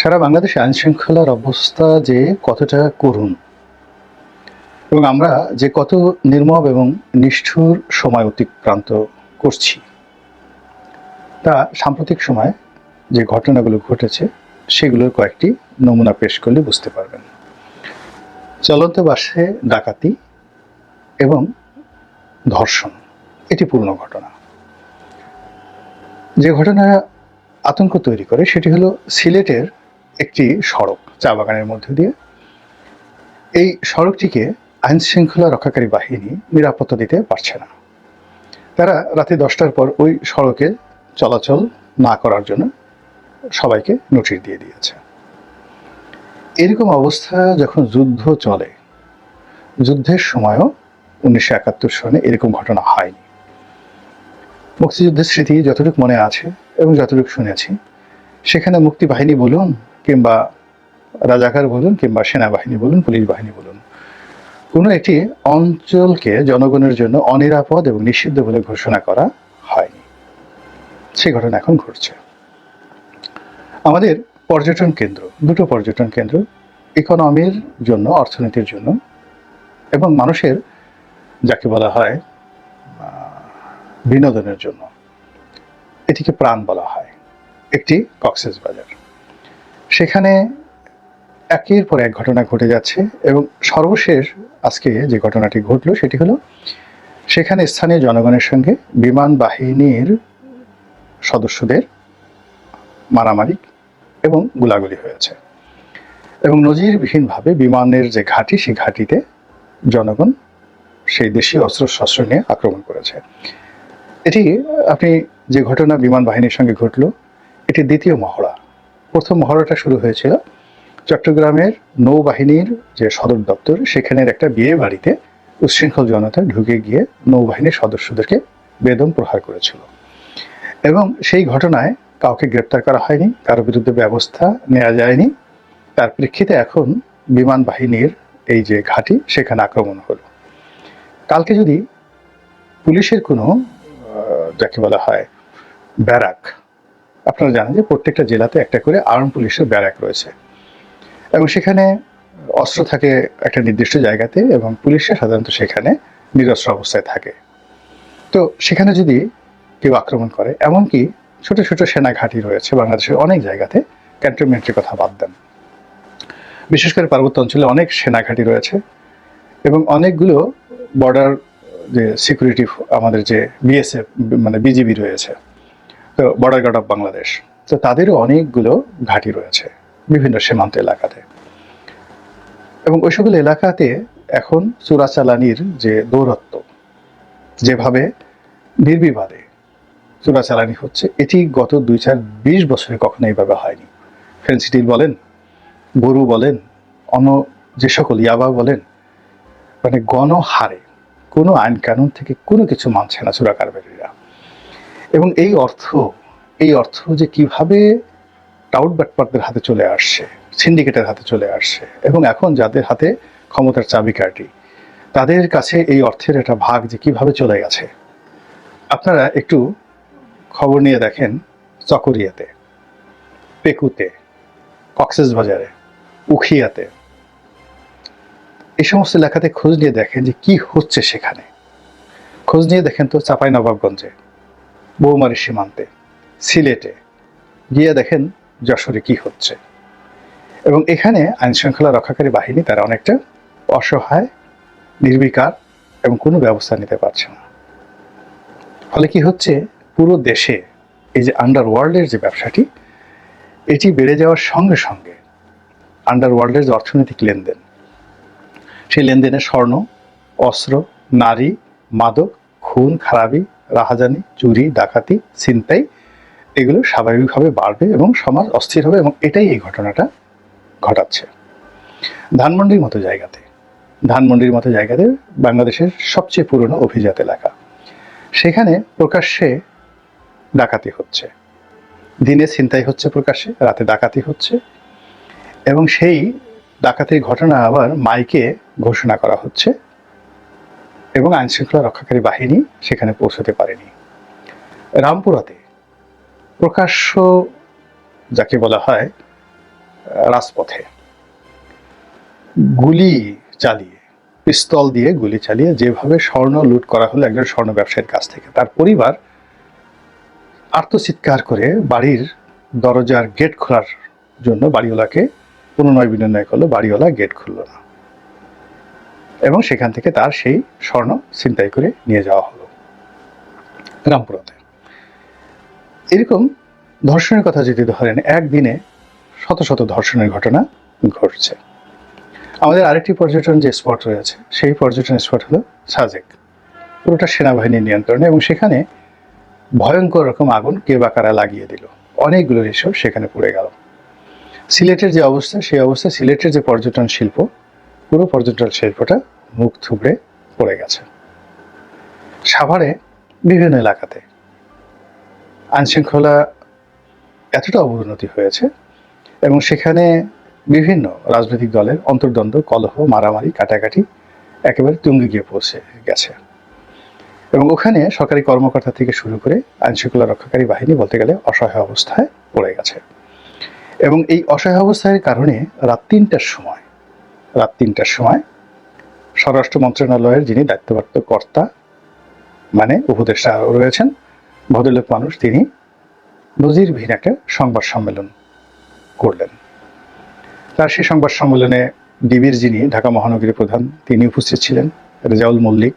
সারা বাংলাদেশে আইন শৃঙ্খলার অবস্থা যে কতটা করুণ, এবং আমরা যে কত নির্মম এবং নিষ্ঠুর সময় অতিক্রান্ত করছি, তা সাম্প্রতিক সময় যে ঘটনাগুলো ঘটেছে, সেগুলোর কয়েকটি নমুনা পেশ করলে বুঝতে পারবেন। চলন্ত বাসে ডাকাতি এবং ধর্ষণ, এটি পূর্ণ ঘটনা। যে ঘটনা আতঙ্ক তৈরি করে, সেটি হলো সিলেটের একটি সড়ক চা বাগানের মধ্যে দিয়ে। এই সড়কটিকে আইন শৃঙ্খলা রক্ষাকারী বাহিনী নিরাপত্তা দিতে পারছে না। তারা রাতে দশটার পর ওই সড়কে চলাচল না করার জন্য সবাইকে নোটিশ দিয়ে দিয়েছে। এরকম অবস্থা যখন যুদ্ধ চলে, যুদ্ধের সময়ও উনিশশো একাত্তর সনে এরকম ঘটনা হয়নি। মুক্তিযুদ্ধের স্মৃতি যতটুকু মনে আছে এবং যতটুকু শুনেছি, সেখানে মুক্তি বাহিনী বলুন কিংবা রাজাকার বলুন কিংবা সেনাবাহিনী বলুন, পুলিশ বাহিনী বলুন, কোনো একটি অঞ্চলকে জনগণের জন্য অনিরাপদ এবং নিষিদ্ধ বলে ঘোষণা করা হয়নি। সে ঘটনা এখন ঘটছে। আমাদের পর্যটন কেন্দ্র, দুটো পর্যটন কেন্দ্র, ইকোনমির জন্য, অর্থনীতির জন্য, এবং মানুষের, যাকে বলা হয় বিনোদনের জন্য। এটিকে প্রাণ বলা হয়। একটি কক্সেস বাজার। সেখানে একের পর এক ঘটনা ঘটে যাচ্ছে এবং সর্বশেষ আজকে যে ঘটনাটি ঘটলো সেটি হলো, সেখানে স্থানীয় জনগণের সঙ্গে বিমান বাহিনীর সদস্যদের মারামারি এবং গোলাগুলি হয়েছে। এবং নজিরবিহীনভাবে বিমানের যে ঘাঁটি, সেই ঘাঁটিতে জনগণ সেই দেশীয় অস্ত্র শস্ত্র নিয়ে আক্রমণ করেছে। এটি, আপনি যে ঘটনা বিমান বাহিনীর সঙ্গে ঘটল, এটি দ্বিতীয় মহড়া। প্রথম মহড়াটা শুরু হয়েছিল চট্টগ্রামের নৌবাহিনীর যে সদর দপ্তর, সেখানের একটা বিয়ে বাড়িতে উচ্ছৃঙ্খল জনতা ঢুকে গিয়ে নৌবাহিনীর সদস্যদেরকে বেদম প্রহার করেছিল। এবং সেই ঘটনায় কাউকে গ্রেপ্তার করা হয়নি, কারও বিরুদ্ধে ব্যবস্থা নেওয়া যায়নি। তার প্রেক্ষিতে এখন বিমান বাহিনীর এই যে ঘাঁটি, সেখানে আক্রমণ হলো। কালকে যদি পুলিশের কোনো যাকে বলা হয়, ব্যারাক আপনারা জানেন যে প্রত্যেকটা জেলাতে একটা করে আর্ম পুলিশের ব্যারাক রয়েছে। এবং সেখানে অস্ত্র থাকে একটা নির্দিষ্ট জায়গাতে এবং পুলিশরা সাধারণত সেখানে নিরস্ত্র অবস্থায় থাকে। তো সেখানে যদি কেউ আক্রমণ করে, এমনকি ছোট ছোট সেনা ঘাঁটি রয়েছে বাংলাদেশের অনেক জায়গাতে ক্যান্টনমেন্টের কথা বাদ দেন। বিশেষ করে পার্বত্য অঞ্চলে অনেক সেনা ঘাঁটি রয়েছে এবং অনেকগুলো বর্ডার যে সিকিউরিটি আমাদের যে বিএসএফ মানে বিজিবি রয়েছে। বর্ডার গার্ড অফ বাংলাদেশ তো তাদেরও অনেকগুলো ঘাঁটি রয়েছে বিভিন্ন সীমান্ত এলাকাতে। এবং ওই সকল এলাকাতে এখন চোরাচালানির যে দৌরত্ব, যেভাবে নির্বিবাদে চোরাচালানি হচ্ছে, এটি গত দুই চার বিশ বছরে কখনো এইভাবে হয়নি। ফেন্সিডিল বলেন, গরু বলেন, অন্য যে সকল ইয়াবা বলেন মানে গণহারে কোনো আইন কানুন থেকে কোনো কিছু মানছে না চোরাকারবারীরা। এবং এই অর্থ এই অর্থ যে কীভাবে টাউট বাটপারদের হাতে চলে আসছে, সিন্ডিকেটের হাতে চলে আসছে, এবং এখন যাদের হাতে ক্ষমতার চাবিকাঠি, তাদের কাছে এই অর্থের একটা ভাগ যে কীভাবে চলে গেছে। আপনারা একটু খবর নিয়ে দেখেন চকরিয়াতে, পেকুতে, কক্সেস বাজারে, উখিয়াতে। এই সমস্ত এলাকাতে খোঁজ নিয়ে দেখেন যে কি হচ্ছে সেখানে। খোঁজ নিয়ে দেখেন তো চাপাই নবাবগঞ্জে বৌমারি সীমান্তে, সিলেটে। গিয়ে দেখেন যশোরে কি হচ্ছে। এবং এখানে আইন শৃঙ্খলা রক্ষাকারী বাহিনী তারা অনেকটা অসহায়, নির্বিকার এবং কোনো ব্যবস্থা নিতে পারছে না। ফলে কি হচ্ছে? পুরো দেশে এই যে আন্ডারওয়ার্ল্ডের যে ব্যবসাটি, এটি বেড়ে যাওয়ার সঙ্গে সঙ্গে আন্ডারওয়ার্ল্ডের যে অর্থনৈতিক লেনদেন, সেই লেনদেনে স্বর্ণ, অস্ত্র, নারী, মাদক, খুন, খারাপি রাহাজানি, চুরি, ডাকাতি, ছিনতাই, এগুলো স্বাভাবিকভাবে বাড়বে এবং সমাজ অস্থির হবে এবং এটাই এই ঘটনাটা ঘটাচ্ছে। ধানমন্ডির মতো জায়গাতে। ধানমন্ডির মতো জায়গাতে বাংলাদেশের সবচেয়ে পুরনো অভিজাত এলাকা। সেখানে প্রকাশ্যে ডাকাতি হচ্ছে। দিনে ছিনতাই হচ্ছে প্রকাশ্যে, রাতে ডাকাতি হচ্ছে এবং সেই ডাকাতির ঘটনা আবার মাইকে ঘোষণা করা হচ্ছে। এবং আইন শৃঙ্খলা রক্ষাকারী বাহিনী সেখানে পৌঁছতে পারেনি। রামপুরাতে প্রকাশ্য, যাকে বলা হয়, রাজপথে গুলি চালিয়ে, পিস্তল দিয়ে গুলি চালিয়ে যেভাবে স্বর্ণ লুট করা হলো একজন স্বর্ণ ব্যবসায়ীর কাছ থেকে, তার পরিবার আর্তচিৎকার করে বাড়ির দরজার গেট খোলার জন্য বাড়িওয়ালাকে পুনর্নয় বিনিময় করল বাড়িওয়ালা গেট খুললো না। এবং সেখান থেকে তার সেই স্বর্ণ ছিনতাই করে নিয়ে যাওয়া হলো রামপুরাতে। এরকম ধর্ষণের কথা যদি ধরেন, একদিনে শত শত ধর্ষণের ঘটনা ঘটছে। আমাদের আরেকটি পর্যটন যে স্পট রয়েছে, সেই পর্যটন স্পট হলো সাজেক। পুরোটা সেনাবাহিনীর নিয়ন্ত্রণে এবং সেখানে ভয়ঙ্কর রকম আগুন কে বা কারা লাগিয়ে দিল। অনেকগুলো রিসোর্ট সেখানে পড়ে গেল। সিলেটের যে অবস্থা, সেই অবস্থা সিলেটের যে পর্যটন শিল্প পুরো পর্যটন শিল্পটা মুখ থুবড়ে পড়ে গেছে। সাভারে বিভিন্ন এলাকাতে আইনশৃঙ্খলা এতটা অবনতি হয়েছে এবং সেখানে বিভিন্ন রাজনৈতিক দলের অন্তর্দ্বন্দ্ব, কলহ, মারামারি, কাটাকাটি একেবারে তুঙ্গে গিয়ে পৌঁছে গেছে। এবং ওখানে সরকারি কর্মকর্তা থেকে শুরু করে আইনশৃঙ্খলা রক্ষাকারী বাহিনী বলতে গেলে অসহায় অবস্থায় পড়ে গেছে। এবং এই অসহায় অবস্থার কারণে রাত তিনটার সময় রাত তিনটার সময় স্বরাষ্ট্র মন্ত্রণালয়ের যিনি দায়িত্বপ্রাপ্ত কর্তা মানে উপদেষ্টা রয়েছেন, ভদ্রলোক মানুষ, তিনি নজিরবিহীন একটা সংবাদ সম্মেলন করলেন। তার সেই সংবাদ সম্মেলনে ডিবির যিনি ঢাকা মহানগরীর প্রধান, তিনি উপস্থিত ছিলেন, রেজাউল মল্লিক।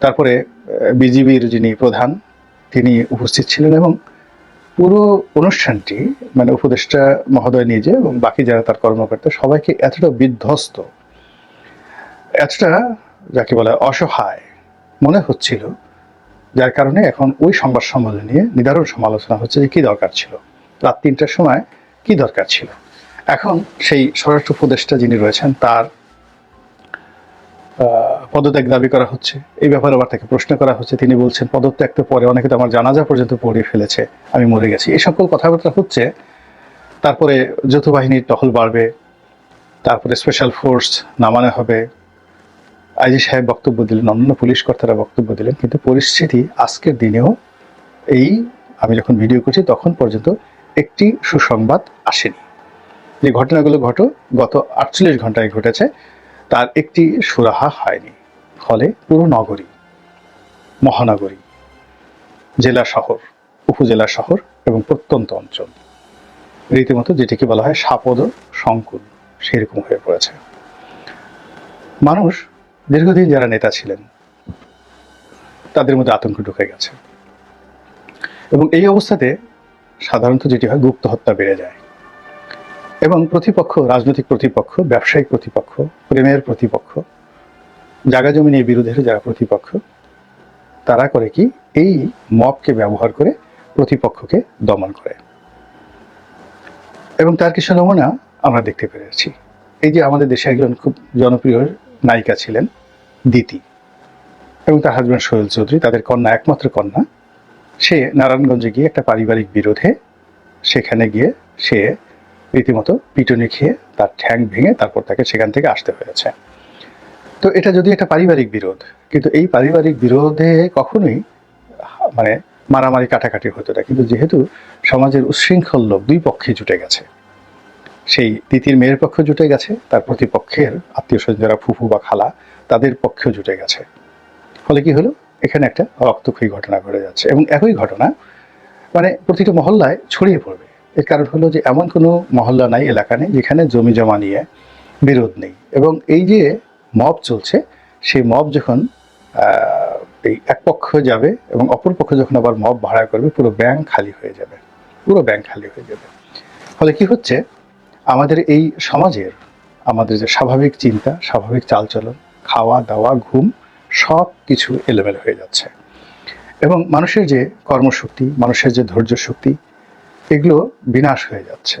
তারপরে বিজিবির যিনি প্রধান, তিনি উপস্থিত ছিলেন এবং পুরো অনুষ্ঠানটি মানে উপদেষ্টা মহোদয় নিজে এবং বাকি যারা তার কর্মকর্তা, সবাইকে এতটা বিধ্বস্ত, এতটা যাকে বলে অসহায় মনে হচ্ছিল, যার কারণে এখন ওই সংবাদ সম্মেলন নিয়ে নিদারুণ সমালোচনা হচ্ছে যে কি দরকার ছিল। রাত তিনটার সময় কি দরকার ছিল? এখন সেই স্বরাষ্ট্র উপদেষ্টা যিনি রয়েছেন, তার পদত্যাগ দাবি করা হচ্ছে। এই ব্যাপারে আবার তাকে প্রশ্ন করা হচ্ছে। তিনি বলছেন, পদত্যাগ তো পরে অনেকে তো আমার জানাজা পর্যন্ত পড়িয়ে ফেলেছে, আমি মরে গেছি। এই সকল কথাবার্তা হচ্ছে, তারপরে যৌথ বাহিনীর টহল বাড়বে, তারপরে স্পেশাল ফোর্স নামানো হবে। আইজি সাহেব বক্তব্য দিলেন, অন্যান্য পুলিশ কর্তারা বক্তব্য দিলেন, কিন্তু পরিস্থিতি আজকের দিনেও এই, আমি যখন ভিডিও করছি, তখন পর্যন্ত একটি সুসংবাদ আসেনি। যে ঘটনাগুলো ঘটো, গত আটচল্লিশ ঘন্টায় ঘটেছে তার একটি সুরাহা হয়নি। ফলে পুরো নগরী মহানগরী, জেলা শহর, উপজেলা শহর এবং প্রত্যন্ত অঞ্চল। রীতিমতো যেটিকে বলা হয় সাপদ সংকুল সেরকম হয়ে পড়েছে। মানুষ দীর্ঘদিন যারা নেতা ছিলেন, তাদের মধ্যে আতঙ্ক ঢুকে গেছে। এবং এই অবস্থাতে সাধারণত যেটি হয় গুপ্ত হত্যা বেড়ে যায়। এবং প্রতিপক্ষ, রাজনৈতিক প্রতিপক্ষ, ব্যবসায়িক প্রতিপক্ষ, প্রেমের প্রতিপক্ষ জাগা জমি নিয়ে বিরোধের যারা প্রতিপক্ষ, তারা করে কি? এই মবকে ব্যবহার করে প্রতিপক্ষকে দমন করে। এবং তার কিছু নমুনা আমরা দেখতে পেরেছি। এই যে আমাদের দেশে একজন খুব জনপ্রিয় নায়িকা ছিলেন দিতি এবং তার হাজব্যান্ড সোহেল চৌধুরী, তাদের কন্যা, একমাত্র কন্যা। সে নারায়ণগঞ্জে গিয়ে একটা পারিবারিক বিরোধে সেখানে গিয়ে সে রীতিমতো পিটুনি খেয়ে তার ঠ্যাং ভেঙে তারপর তাকে সেখান থেকে আসতে হয়েছে। তো এটা যদি একটা পারিবারিক বিরোধ, কিন্তু এই পারিবারিক বিরোধে কখনোই মানে মারামারি কাটাকাটি হতো না। কিন্তু যেহেতু সমাজের উচ্ছৃঙ্খল লোক দুই পক্ষে জুটে গেছে, সেই তিতির মেয়ের পক্ষ জুটে গেছে, তার প্রতিপক্ষের আত্মীয় স্বজন যারা ফুফু বা খালা তাদের পক্ষেও জুটে গেছে। ফলে কি হলো? এখানে একটা রক্তক্ষয়ী ঘটনা ঘটে যাচ্ছে এবং একই ঘটনা মানে প্রতিটা মহল্লায় ছড়িয়ে পড়বে। এর কারণ হলো যে এমন কোনো মহল্লা নাই, এলাকা নেই যেখানে জমি জমা নিয়ে বিরোধ নেই। এবং এই যে মব চলছে, সেই মব যখন এই এক পক্ষ যাবে এবং অপর পক্ষ যখন আবার মব ভাড়া করবে, পুরো ব্যাংক খালি হয়ে যাবে। পুরো ব্যাংক খালি হয়ে যাবে। ফলে কি হচ্ছে? আমাদের এই সমাজের, আমাদের যে স্বাভাবিক চিন্তা, স্বাভাবিক চালচলন, খাওয়া দাওয়া, ঘুম, সব কিছু এলোমেলো হয়ে যাচ্ছে। এবং মানুষের যে কর্মশক্তি, মানুষের যে ধৈর্য শক্তি এগুলো বিনাশ হয়ে যাচ্ছে।